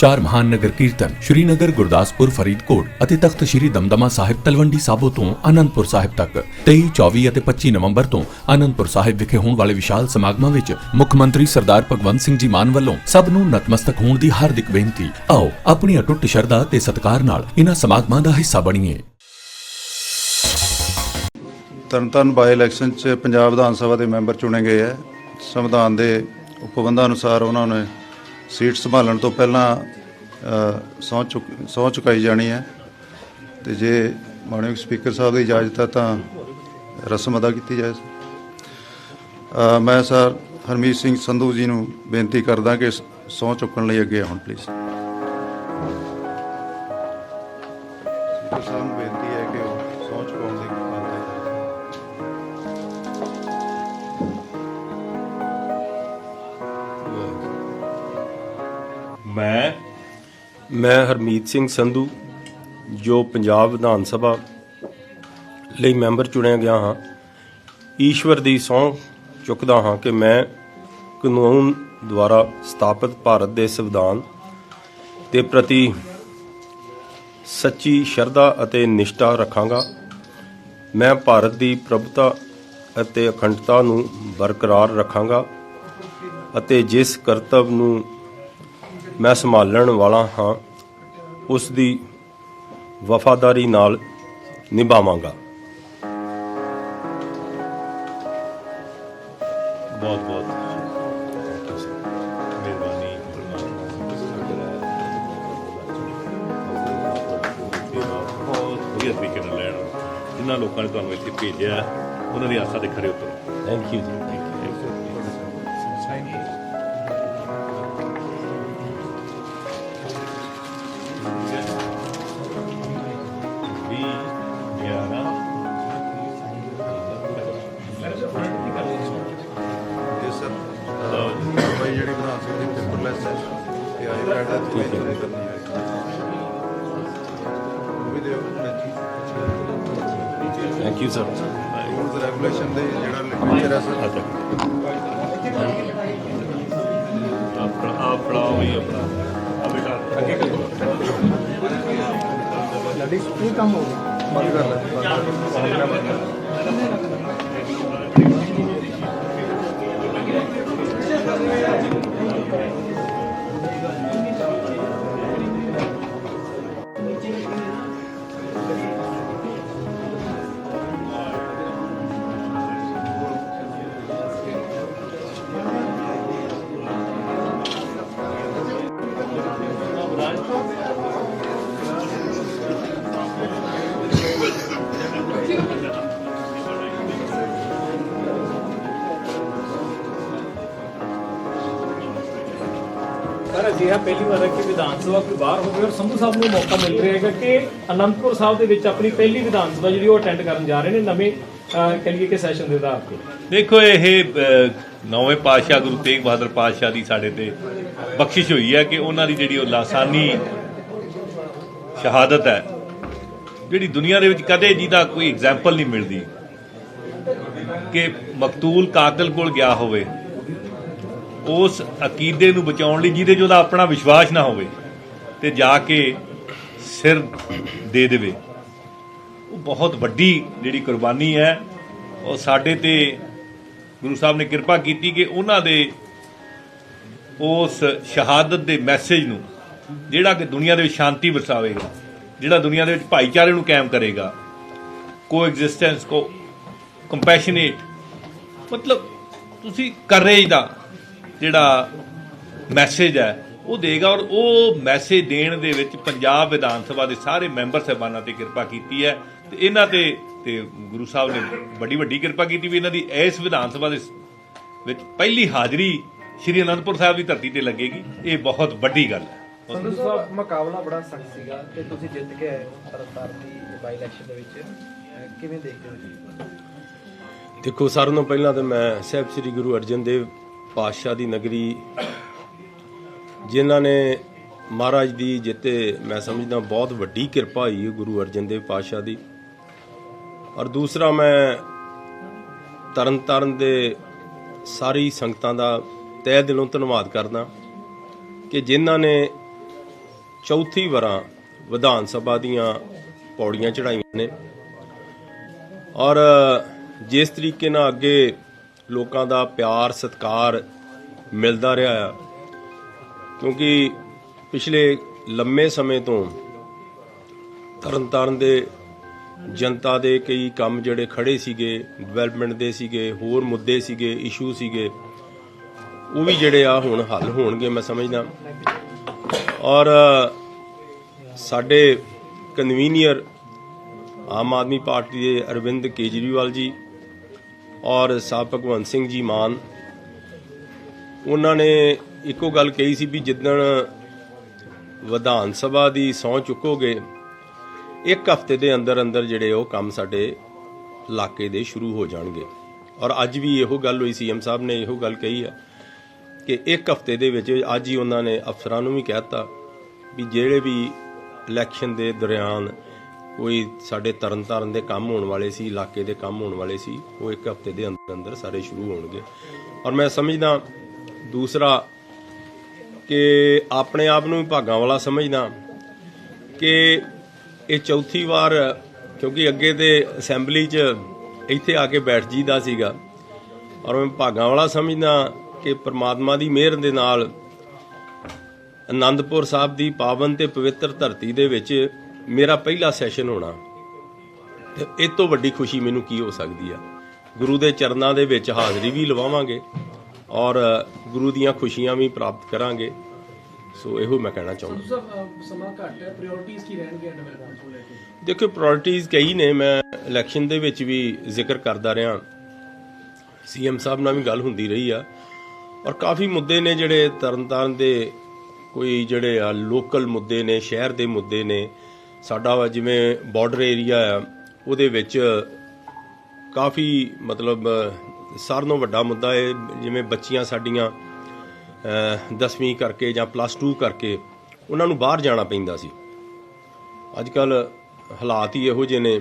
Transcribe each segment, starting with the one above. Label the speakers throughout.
Speaker 1: ਚਾਰ ਮਹਾਨ ਨਗਰ ਕੀਰਤਨ ਸ਼੍ਰੀਨਗਰ, ਗੁਰਦਾਸਪੁਰ, ਫਰੀਦਕੋਟ ਅਤੇ ਤਖਤ ਸ਼੍ਰੀ ਦਮਦਮਾ ਸਾਹਿਬ ਤਲਵੰਡੀ ਸਾਬੋ ਤੋਂ ਆਨੰਦਪੁਰ ਸਾਹਿਬ ਤੱਕ। 23 24 ਅਤੇ 25 ਨਵੰਬਰ ਤੋਂ ਆਨੰਦਪੁਰ ਸਾਹਿਬ ਵਿਖੇ ਹੋਣ ਵਾਲੇ ਵਿਸ਼ਾਲ ਸਮਾਗਮਾਂ ਵਿੱਚ ਮੁੱਖ ਮੰਤਰੀ ਸਰਦਾਰ ਭਗਵੰਤ ਸਿੰਘ ਜੀ ਮਾਨ ਵੱਲੋਂ ਸਭ ਨੂੰ ਨਤਮਸਤਕ ਹੋਣ ਦੀ ਹਾਰਦਿਕ ਬੇਨਤੀ। ਆਓ ਆਪਣੀ ਅਟੁੱਟ ਸ਼ਰਧਾ ਤੇ ਸਤਿਕਾਰ ਨਾਲ ਇਹਨਾਂ ਸਮਾਗਮਾਂ ਦਾ ਹਿੱਸਾ ਬਣੀਏ।
Speaker 2: ਤਰਨਤਾਰਨ ਬਾਈ ਇਲੈਕਸ਼ਨ 'ਚ ਪੰਜਾਬ ਵਿਧਾਨ ਸਭਾ ਦੇ ਮੈਂਬਰ ਚੁਣੇ ਗਏ ਹੈ। ਸੰਵਿਧਾਨ ਦੇ ਉਪਬੰਧਾਂ ਅਨੁਸਾਰ ਉਹਨਾਂ ਨੇ ਸੀਟ ਸੰਭਾਲਣ ਤੋਂ ਪਹਿਲਾਂ ਸਹੁੰ ਚੁੱਕ, ਸਹੁੰ ਚੁਕਾਈ ਜਾਣੀ ਹੈ। ਤੇ ਜੇ ਮਾਨਯੋਗ ਸਪੀਕਰ ਸਾਹਿਬ ਦੀ ਇਜਾਜ਼ਤ ਹੈ ਤਾਂ ਰਸਮ ਅਦਾ ਕੀਤੀ ਜਾਏ। ਮੈਂ ਸਰ ਹਰਮੀਤ ਸਿੰਘ ਸੰਧੂ ਜੀ ਨੂੰ ਬੇਨਤੀ ਕਰਦਾ ਕਿ ਸਹੁੰ ਚੁੱਕਣ ਲਈ ਅੱਗੇ ਆਉਣ ਪਲੀਜ਼ ਸਪੀਕਰ ਸਾਹਿਬ ਨੂੰ ਬੇਨਤੀ
Speaker 3: ਮੈਂ
Speaker 4: ਮੈਂ ਹਰਮੀਤ ਸਿੰਘ ਸੰਧੂ, ਜੋ ਪੰਜਾਬ ਵਿਧਾਨ ਸਭਾ ਲਈ ਮੈਂਬਰ ਚੁਣਿਆ ਗਿਆ ਹਾਂ, ਈਸ਼ਵਰ ਦੀ ਸਹੁੰ ਚੁੱਕਦਾ ਹਾਂ ਕਿ ਮੈਂ ਕਾਨੂੰਨ ਦੁਆਰਾ ਸਥਾਪਿਤ ਭਾਰਤ ਦੇ ਸੰਵਿਧਾਨ ਦੇ ਪ੍ਰਤੀ ਸੱਚੀ ਸ਼ਰਧਾ ਅਤੇ ਨਿਸ਼ਠਾ ਰੱਖਾਂਗਾ। ਮੈਂ ਭਾਰਤ ਦੀ ਪ੍ਰਭੁਤਾ ਅਤੇ ਅਖੰਡਤਾ ਨੂੰ ਬਰਕਰਾਰ ਰੱਖਾਂਗਾ ਅਤੇ ਜਿਸ ਕਰਤੱਵ ਨੂੰ ਮੈਂ ਸੰਭਾਲਣ ਵਾਲਾ ਹਾਂ ਉਸ ਦੀ ਵਫਾਦਾਰੀ ਨਾਲ ਨਿਭਾਵਾਂਗਾ।
Speaker 3: ਬਹੁਤ ਬਹੁਤ ਮਿਹਰਬਾਨੀ। ਬਹੁਤ ਵਧੀਆ ਤਰੀਕੇ ਨਾਲ ਲੈਣ। ਜਿਨ੍ਹਾਂ ਲੋਕਾਂ ਨੇ ਤੁਹਾਨੂੰ ਇੱਥੇ ਭੇਜਿਆ ਉਹਨਾਂ ਦੀ ਆਸਾਂ ਦੇ ਖਰੇ ਉਤਰੋ।
Speaker 4: ਥੈਂਕ ਯੂ ਜੀ।
Speaker 3: ਵੀ
Speaker 2: ਇਹ ਆਈਪੈਡ ਹੈ ਤੇ ਇਹ ਕਰਨੀ ਹੈ ਉਹ ਵੀ ਦਿਓ
Speaker 4: thank you sir
Speaker 2: rules regulation ਦੇ ਜਿਹੜਾ ਲਿਟਰੇਚਰ ਹੈ ਸਰ
Speaker 3: ਆਪਣਾ ਆਪਣਾ ਵੀ ਆਪਣਾ ਆ ਬੇਟਾ ਅੱਗੇ ਕਰੋ
Speaker 2: ਬੰਦ ਕਰ ਲੈ
Speaker 5: ਸਰ ਅਜਿਹਾ ਪਹਿਲੀ ਵਾਰ ਹੈ ਕਿ ਵਿਧਾਨ ਸਭਾ ਕੋਈ ਬਾਹਰ ਹੋਵੇ ਔਰ ਸੰਧੂ ਸਾਹਿਬ ਨੂੰ ਮੌਕਾ ਮਿਲ ਰਿਹਾ ਹੈਗਾ ਕਿ ਅਨੰਦਪੁਰ ਸਾਹਿਬ ਦੇ ਵਿੱਚ ਆਪਣੀ ਪਹਿਲੀ ਵਿਧਾਨ ਸਭਾ ਜਿਹੜੀ ਉਹ ਅਟੈਂਡ ਕਰਨ ਜਾ ਰਹੇ ਨੇ ਨਵੇਂ ਅਹ, ਕਿ ਸੈਸ਼ਨ ਦੇ ਆਧਾਰ ਤੇ।
Speaker 3: ਦੇਖੋ ਇਹ ਨੌਵੇਂ ਪਾਤਸ਼ਾਹ ਗੁਰੂ ਤੇਗ ਬਹਾਦਰ ਪਾਤਸ਼ਾਹ ਦੀ ਸਾਡੇ ਤੇ ਬਖਸ਼ਿਸ਼ ਹੋਈ ਹੈ ਕਿ ਉਹਨਾਂ ਦੀ ਜਿਹੜੀ ਉਹ ਲਾਸਾਨੀ ਸ਼ਹਾਦਤ ਹੈ ਜਿਹੜੀ ਦੁਨੀਆ ਦੇ ਵਿੱਚ ਕਦੇ ਜਿਹਦਾ ਕੋਈ ਐਗਜ਼ਾਮਪਲ ਨਹੀਂ ਮਿਲਦੀ। ਕਿ ਮਕਤੂਲ ਕਾਤਲ ਕੋਲ ਗਿਆ ਹੋਵੇ ਉਸ ਅਕੀਦੇ ਨੂੰ ਬਚਾਉਣ ਲਈ ਜਿਹਦੇ 'ਚ ਉਹਦਾ ਆਪਣਾ ਵਿਸ਼ਵਾਸ ਨਾ ਹੋਵੇ ਤੇ ਜਾ ਕੇ ਸਿਰ ਦੇ ਦੇਵੇ। ਉਹ ਬਹੁਤ ਵੱਡੀ ਜਿਹੜੀ ਕੁਰਬਾਨੀ ਹੈ, ਉਹ ਸਾਡੇ ਤੇ ਗੁਰੂ ਸਾਹਿਬ ਨੇ ਕਿਰਪਾ ਕੀਤੀ ਕਿ ਉਹਨਾਂ ਦੇ ਉਸ ਸ਼ਹਾਦਤ ਦੇ ਮੈਸੇਜ ਨੂੰ ਜਿਹੜਾ ਕਿ ਦੁਨੀਆ ਦੇ ਵਿੱਚ ਸ਼ਾਂਤੀ ਵਰਸਾਵੇਗਾ, ਜਿਹੜਾ ਦੁਨੀਆ ਦੇ ਵਿੱਚ ਭਾਈਚਾਰੇ ਨੂੰ ਕਾਇਮ ਕਰੇਗਾ ਕੋ ਐਗਜ਼ਿਸਟੈਂਸ ਕੋ ਕੰਪੈਸ਼ਨੇਟ ਮਤਲਬ ਤੁਸੀਂ ਕਰੇਜ ਦਾ ਜਿਹੜਾ ਮੈਸੇਜ ਹੈ ਉਹ ਦੇਗਾ ਔਰ ਉਹ ਮੈਸੇਜ ਦੇਣ ਦੇ ਵਿੱਚ ਪੰਜਾਬ ਵਿਧਾਨ ਸਭਾ ਦੇ ਸਾਰੇ ਮੈਂਬਰ ਸਾਹਿਬਾਨਾਂ ਤੇ ਕਿਰਪਾ ਕੀਤੀ ਹੈ ਤੇ ਇਹਨਾਂ ਤੇ ਤੇ ਗੁਰੂ ਸਾਹਿਬ ਨੇ ਵੱਡੀ ਵੱਡੀ ਕਿਰਪਾ ਕੀਤੀ ਵੀ ਇਹਨਾਂ ਦੀ ਇਸ ਵਿਧਾਨ ਸਭਾ ਦੇ ਵਿੱਚ ਪਹਿਲੀ ਹਾਜ਼ਰੀ ਸ਼੍ਰੀ ਅਨੰਦਪੁਰ ਸਾਹਿਬ ਦੀ ਧਰਤੀ ਤੇ ਲੱਗੇਗੀ। ਇਹ ਬਹੁਤ ਵੱਡੀ ਗੱਲ ਹੈ।
Speaker 6: ਸੰਧੂ ਸਾਹਿਬ ਮੁਕਾਬਲਾ ਬੜਾ ਸਖਤ ਸੀਗਾ ਤੇ ਤੁਸੀਂ ਜਿੱਤ ਕੇ ਆਏ ਹੋ ਤਰਨਤਾਰਨ ਦੀ ਬਾਈ ਇਲੈਕਸ਼ਨ ਦੇ ਵਿੱਚ। ਕਿਵੇਂ ਦੇਖਦੇ ਹੋ ਜੀ?
Speaker 4: ਦੇਖੋ ਸਾਰਿਆਂ ਤੋਂ ਪਹਿਲਾਂ ਤਾਂ ਮੈਂ ਸਾਹਿਬ ਸ੍ਰੀ ਗੁਰੂ ਅਰਜਨ ਦੇਵ ਪਾਤਸ਼ਾਹ ਦੀ ਨਗਰੀ, ਜਿਨ੍ਹਾਂ ਨੇ ਮਹਾਰਾਜ ਦੀ ਜਿੱਤੇ ਮੈਂ ਸਮਝਦਾ ਬਹੁਤ ਵੱਡੀ ਕਿਰਪਾ ਹੋਈ ਹੈ ਗੁਰੂ ਅਰਜਨ ਦੇਵ ਪਾਤਸ਼ਾਹ ਦੀ। ਔਰ ਦੂਸਰਾ ਮੈਂ ਤਰਨ ਤਾਰਨ ਦੇ ਸਾਰੀ ਸੰਗਤਾਂ ਦਾ ਤਹਿ ਦਿਲੋਂ ਧੰਨਵਾਦ ਕਰਦਾ ਕਿ ਜਿਨ੍ਹਾਂ ਨੇ ਚੌਥੀ ਵਾਰਾਂ ਵਿਧਾਨ ਸਭਾ ਦੀਆਂ ਪੌੜੀਆਂ ਚੜਾਈਆਂ ਨੇ। ਔਰ ਜਿਸ ਤਰੀਕੇ ਨਾਲ ਅੱਗੇ ਲੋਕਾਂ ਦਾ ਪਿਆਰ, ਸਤਿਕਾਰ ਮਿਲਦਾ ਰਿਹਾ ਆ। ਕਿਉਂਕਿ ਪਿਛਲੇ ਲੰਮੇ ਸਮੇਂ ਤੋਂ ਤਰਨਤਾਰਨ ਦੇ ਜਨਤਾ ਦੇ ਕਈ ਕੰਮ ਜਿਹੜੇ ਖੜੇ ਸੀਗੇ ਡਿਵੈਲਪਮੈਂਟ ਦੇ ਸੀਗੇ, ਹੋਰ ਮੁੱਦੇ ਸੀਗੇ ਇਸ਼ੂ ਸੀਗੇ, ਉਹ ਵੀ ਜਿਹੜੇ ਆ ਹੁਣ ਹੱਲ ਹੋਣਗੇ, ਮੈਂ ਸਮਝਦਾ। ਔਰ ਸਾਡੇ ਕਨਵੀਨੀਅਰ ਆਮ ਆਦਮੀ ਪਾਰਟੀ ਦੇ ਅਰਵਿੰਦ ਕੇਜਰੀਵਾਲ ਜੀ ਔਰ ਸਾਹਿਬ ਭਗਵੰਤ ਸਿੰਘ ਜੀ ਮਾਨ, ਉਹਨਾਂ ਨੇ ਇੱਕੋ ਗੱਲ ਕਹੀ ਸੀ ਵੀ ਜਿੱਦਣ ਵਿਧਾਨ ਸਭਾ ਦੀ ਸਹੁੰ ਚੁੱਕੋਗੇ, ਇੱਕ ਹਫ਼ਤੇ ਦੇ ਅੰਦਰ ਅੰਦਰ ਜਿਹੜੇ ਉਹ ਕੰਮ ਸਾਡੇ ਇਲਾਕੇ ਦੇ ਸ਼ੁਰੂ ਹੋ ਜਾਣਗੇ। ਔਰ ਅੱਜ ਵੀ ਇਹੋ ਗੱਲ ਹੋਈ ਸੀਐਮ ਸਾਹਿਬ ਨੇ ਇਹੋ ਗੱਲ ਕਹੀ ਹੈ ਕਿ ਇੱਕ ਹਫ਼ਤੇ ਦੇ ਵਿੱਚ ਅੱਜ ਹੀ ਉਹਨਾਂ ਨੇ ਅਫਸਰਾਂ ਨੂੰ ਵੀ ਕਹਿਤਾ ਵੀ ਜਿਹੜੇ ਵੀ ਇਲੈਕਸ਼ਨ ਦੇ ਦੌਰਾਨ ਕੋਈ ਸਾਡੇ ਤਰਨਤਾਰਨ ਦੇ ਕੰਮ ਹੋਣ ਵਾਲੇ ਸੀ, ਇਲਾਕੇ ਦੇ ਕੰਮ ਹੋਣ ਵਾਲੇ ਸੀ, ਉਹ ਇੱਕ ਹਫ਼ਤੇ ਦੇ ਅੰਦਰ ਅੰਦਰ ਸਾਰੇ ਸ਼ੁਰੂ ਹੋਣਗੇ। ਔਰ ਮੈਂ ਸਮਝਦਾ, ਦੂਸਰਾ ਕਿ ਆਪਣੇ ਆਪ ਨੂੰ ਵੀ ਭਾਗਾਂ ਵਾਲਾ ਸਮਝਦਾ ਕਿ ਇਹ ਚੌਥੀ ਵਾਰ, ਕਿਉਂਕਿ ਅੱਗੇ ਤੇ ਅਸੈਂਬਲੀ 'ਚ ਇੱਥੇ ਆ ਕੇ ਬੈਠ ਜੀਦਾ ਸੀਗਾ। ਔਰ ਮੈਂ ਭਾਗਾਂ ਵਾਲਾ ਸਮਝਦਾ ਕਿ ਪ੍ਰਮਾਤਮਾ ਦੀ ਮਿਹਰ ਦੇ ਨਾਲ ਅਨੰਦਪੁਰ ਸਾਹਿਬ ਦੀ ਪਾਵਨ ਤੇ ਪਵਿੱਤਰ ਧਰਤੀ ਦੇ ਵਿੱਚ ਮੇਰਾ ਪਹਿਲਾ ਸੈਸ਼ਨ ਹੋਣਾ ਤੇ ਇਹ ਤੋਂ ਵੱਡੀ ਖੁਸ਼ੀ ਮੈਨੂੰ ਕੀ ਹੋ ਸਕਦੀ ਆ? ਗੁਰੂ ਦੇ ਚਰਨਾਂ ਦੇ ਵਿੱਚ ਹਾਜ਼ਰੀ ਵੀ ਲਵਾਵਾਂਗੇ ਔਰ ਗੁਰੂ ਦੀਆਂ ਖੁਸ਼ੀਆਂ ਵੀ ਪ੍ਰਾਪਤ ਕਰਾਂਗੇ। ਸੋ ਇਹੋ ਮੈਂ ਕਹਿਣਾ ਚਾਹੁੰਦਾ।
Speaker 5: ਸਮਾਂ ਘੱਟ ਹੈ। ਪ੍ਰਾਇੋਰਟੀਜ਼ ਕੀ ਰਹਿਣਗੀਆਂ ਵਿਧਾਨ ਸਭਾ ਲੈ ਕੇ?
Speaker 4: ਦੇਖੋ ਪ੍ਰਾਇੋਰਟੀਜ਼ ਕਈ ਨੇ। ਮੈਂ ਇਲੈਕਸ਼ਨ ਦੇ ਵਿੱਚ ਵੀ ਜ਼ਿਕਰ ਕਰਦਾ ਰਿਹਾ। ਸੀਐਮ ਸਾਹਿਬ ਨਾਲ ਵੀ ਗੱਲ ਹੁੰਦੀ ਰਹੀ ਆ। ਔਰ ਕਾਫੀ ਮੁੱਦੇ ਨੇ ਜਿਹੜੇ ਤਰਨਤਾਰਨ ਦੇ ਕੋਈ ਜਿਹੜੇ ਆ ਲੋਕਲ ਮੁੱਦੇ ਨੇ ਸ਼ਹਿਰ ਦੇ ਮੁੱਦੇ ਨੇ। ਸਾਡਾ ਵਾ ਜਿਵੇਂ ਬਾਰਡਰ ਏਰੀਆ ਆ, ਉਹਦੇ ਵਿੱਚ ਕਾਫੀ ਮਤਲਬ ਸਾਰਿਆਂ ਨਾਲੋਂ ਵੱਡਾ ਮੁੱਦਾ ਹੈ ਜਿਵੇਂ ਬੱਚੀਆਂ ਸਾਡੀਆਂ 10ਵੀਂ ਕਰਕੇ ਜਾਂ ਪਲੱਸ 2 ਕਰਕੇ ਉਹਨਾਂ ਨੂੰ ਬਾਹਰ ਜਾਣਾ ਪੈਂਦਾ ਸੀ। ਅੱਜ ਕੱਲ ਹਾਲਾਤ ਹੀ ਇਹੋ ਜਿਹੇ ਨੇ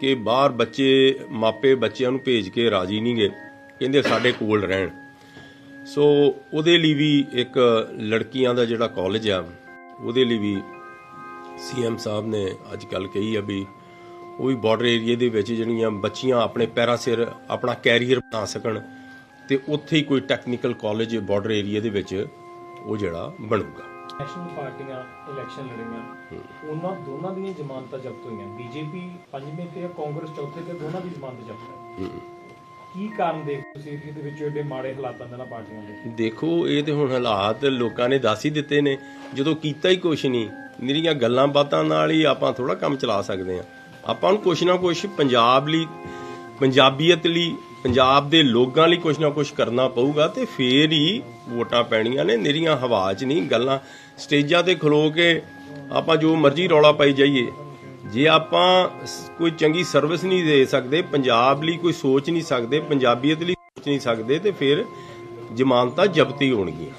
Speaker 4: ਕਿ ਬਾਹਰ ਬੱਚੇ, ਮਾਪੇ ਬੱਚਿਆਂ ਨੂੰ ਭੇਜ ਕੇ ਰਾਜੀ ਨਹੀਂਗੇ ਕਹਿੰਦੇ ਸਾਡੇ ਕੋਲ ਰਹਿਣ। ਸੋ ਉਹਦੇ ਲਈ ਵੀ ਇੱਕ ਲੜਕੀਆਂ ਦਾ ਜਿਹੜਾ ਕਾਲਜ ਆ, ਉਹਦੇ ਲਈ ਵੀ ਸੀਐਮ ਸਾਹਿਬ ਨੇ ਅੱਜ ਕੱਲ ਕਹੀ ਆ ਵੀ ਉਹ ਵੀ ਬਾਰਡਰ ਏਰੀਆ ਦੇ ਵਿੱਚ ਜਿਹੜੀਆਂ ਬੱਚੀਆਂ ਆਪਣੇ ਪੈਰਾਂ ਸਿਰ ਆਪਣਾ ਕੈਰੀਅਰ ਬਣਾ ਸਕਣ ਤੇ ਉੱਥੇ ਹੀ ਕੋਈ ਟੈਕਨੀਕਲ ਕਾਲਜ ਬਾਰਡਰ ਏਰੀਆ ਦੇ ਵਿੱਚ ਉਹ ਜਿਹੜਾ ਬਣੂਗਾ।
Speaker 5: ਨੈਸ਼ਨਲ ਪਾਰਟੀਆਂ ਇਲੈਕਸ਼ਨ ਲੜੀਆਂ ਉਹਨਾਂ ਦੋਨਾਂ ਦੀਆਂ ਜ਼ਮਾਨਤਾਂ ਜ਼ਬਤ ਹੋਈਆਂ। ਬੀਜੇਪੀ ਪੰਜਵੇਂ ਤੇ ਕਾਂਗਰਸ ਚੌਥੇ ਤੇ ਦੋਨਾਂ ਦੀ ਜ਼ਮਾਨਤ ਜ਼ਬਤ ਹੈ। ਕੀ ਕਾਰਨ ਦੇਖ ਤੁਸੀਂ ਏਰੀਏ ਵਿੱਚ ਏਡੇ ਮਾੜੇ ਹਾਲਾਤਾਂ ਦੇ ਨਾਲ ਪਾਰਟੀਆਂ ਦੇ
Speaker 4: ਦੇਖੋ, ਇਹ ਤੇ ਹੁਣ ਹਾਲਾਤ ਲੋਕਾਂ ਨੇ ਦੱਸ ਹੀ ਦਿੱਤੇ ਨੇ। ਜਦੋਂ ਕੀਤਾ ਹੀ ਕੁਛ ਨਹੀਂ ਨਿਰੀਆਂ ਗੱਲਾਂ ਬਾਤਾਂ ਨਾਲ ਹੀ ਆਪਾਂ ਥੋੜਾ ਕੰਮ ਚਲਾ ਸਕਦੇ ਆ ਆਪਾਂ ਨੂੰ ਕੁਛ ਨਾ ਕੁਛ ਪੰਜਾਬ ਲਈ, ਪੰਜਾਬੀਅਤ ਲਈ, ਪੰਜਾਬ ਦੇ ਲੋਕਾਂ ਲਈ ਕੁਛ ਨਾ ਕੁਛ ਕਰਨਾ ਪਊਗਾ ਤੇ ਫੇਰ ਹੀ ਵੋਟਾਂ ਪੈਣੀਆਂ ਨੇ। ਨਿਰੀਆਂ ਹਵਾ 'ਚ ਨਹੀਂ ਗੱਲਾਂ। ਸਟੇਜਾਂ ਤੇ ਖਲੋ ਕੇ ਆਪਾਂ ਜੋ ਮਰਜ਼ੀ ਰੌਲਾ ਪਾਈ ਜਾਈਏ। ਜੇ ਆਪਾਂ ਕੋਈ ਚੰਗੀ ਸਰਵਿਸ ਨਹੀਂ ਦੇ ਸਕਦੇ, ਪੰਜਾਬ ਲਈ ਕੋਈ ਸੋਚ ਨਹੀਂ ਸਕਦੇ, ਪੰਜਾਬੀਅਤ ਲਈ ਸੋਚ ਨਹੀਂ ਸਕਦੇ, ਤੇ ਫਿਰ ਜ਼ਮਾਨਤਾਂ ਜ਼ਬਤੀ ਹੋਣਗੀਆਂ।